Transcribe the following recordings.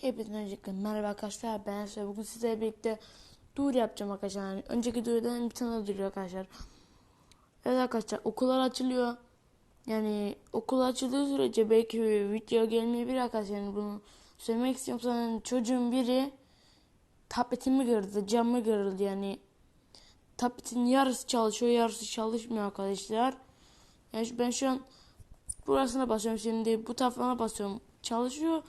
Hepinize öncelikle merhaba arkadaşlar ben size bugün sizlerle birlikte duyuru yapacağım arkadaşlar. Yani önceki duyurudan bir tane duyuru arkadaşlar. Evet arkadaşlar okullar açılıyor. Yani okul açıldığı sürece belki video gelmeyebilir arkadaşlar. Yani bunu söylemek istiyorum yani çocuğun biri tabletimi kırdı camı kırıldı. Yani tabletin yarısı çalışıyor yarısı çalışmıyor arkadaşlar. Yani ben şu an burasına basıyorum şimdi bu tarafına basıyorum. Çalışıyor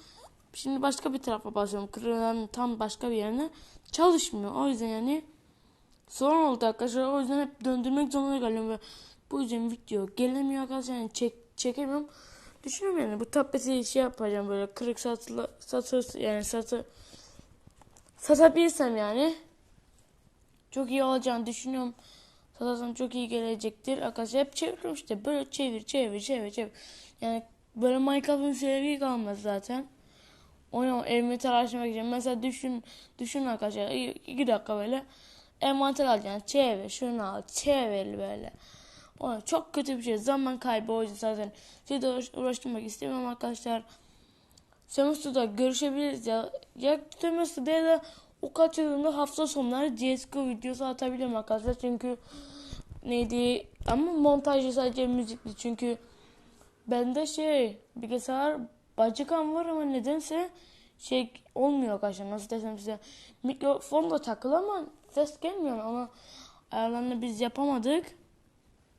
Şimdi başka bir tarafa basıyorum. Kırılan tam başka bir yerine çalışmıyor. O yüzden yani sorun oldu arkadaşlar. O yüzden hep döndürmek zorunda kalıyorum ve bu yüzden video gelemiyor arkadaşlar. Yani çek, çekemiyorum. Düşünüyorum yani bu tableti şey yapacağım böyle kırık satıla, satır yani satı satabilirsem yani çok iyi olacağını düşünüyorum. Satarsam çok iyi gelecektir. Arkadaşlar hep çeviriyorum işte böyle çevir çevir çevir çevir. Yani böyle Minecraft'ın sebebi kalmaz zaten. Onu envanter açmak için. Mesela düşün, düşün arkadaşlar. İki dakika böyle envanter alacaksın. Çevir, şunu al, çevir böyle. O çok kötü bir şey. Zaman kaybı o zaten. Sizi de uğraş- uğraştırmak istemiyorum arkadaşlar. Semester'da görüşebiliriz ya. Ya Semester'da ya da o kaç yılında hafta sonları CSGO videosu atabilirim arkadaşlar. Çünkü neydi ama montajı sadece müzikli. Çünkü Bende şey bilgisayar bacıkan var ama nedense şey olmuyor arkadaşlar. Nasıl desem size mikrofon da takılı ama ses gelmiyor ama ayarlarını biz yapamadık.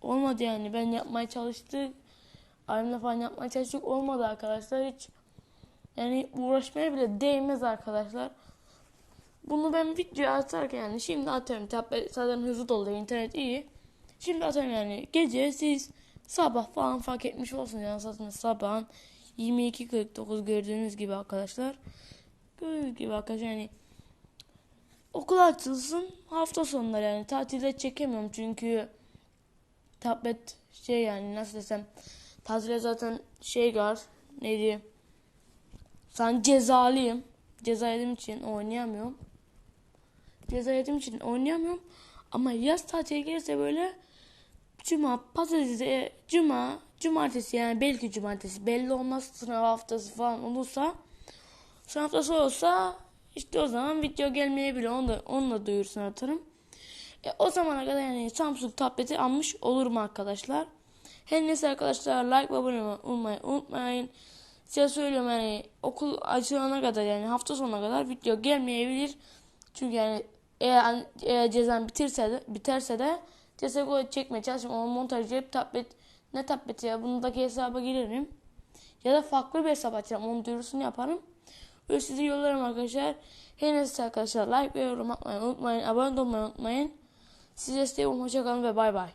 Olmadı yani. Ben yapmaya çalıştık. Alimle falan yapmaya çalıştık. Olmadı arkadaşlar hiç. Yani uğraşmaya bile değmez arkadaşlar. Bunu ben video atarken yani şimdi atıyorum. Tablet zaten hızlı doluyor internet iyi. Şimdi atıyorum yani gece siz sabah falan fark etmiş olsun. Yani zaten sabahın 22.49 gördüğünüz gibi arkadaşlar. Gördüğünüz gibi arkadaşlar yani okul açılsın hafta sonları yani tatilde çekemiyorum çünkü tablet şey yani nasıl desem tatilde zaten şey var neydi? Sen cezalıyım. Ceza yediğim için oynayamıyorum. Ceza yediğim için oynayamıyorum. Ama yaz tatili gelirse böyle Cuma, pazartesi, cuma, cumartesi yani belki cumartesi belli olmaz sınav haftası falan olursa sınav haftası olursa işte o zaman video gelmeyebilir onu da, onu da duyursun atarım. E, o zamana kadar yani Samsung tableti almış olurum arkadaşlar. Her neyse arkadaşlar like ve abone olmayı unutmayın. Size söylüyorum yani okul açılana kadar yani hafta sonuna kadar video gelmeyebilir. Çünkü yani eğer, eğer cezam bitirse de, biterse de CSGO çekmeye çalışırım ama montaj yapıp tablet ne tableti ya bundaki hesaba girerim. Ya da farklı bir hesap açarım onun duyurusunu yaparım. Ve sizi yollarım arkadaşlar. Her neyse arkadaşlar like ve yorum atmayı unutmayın. Abone olmayı unutmayın. Size istedim. Hoşçakalın ve bay bay.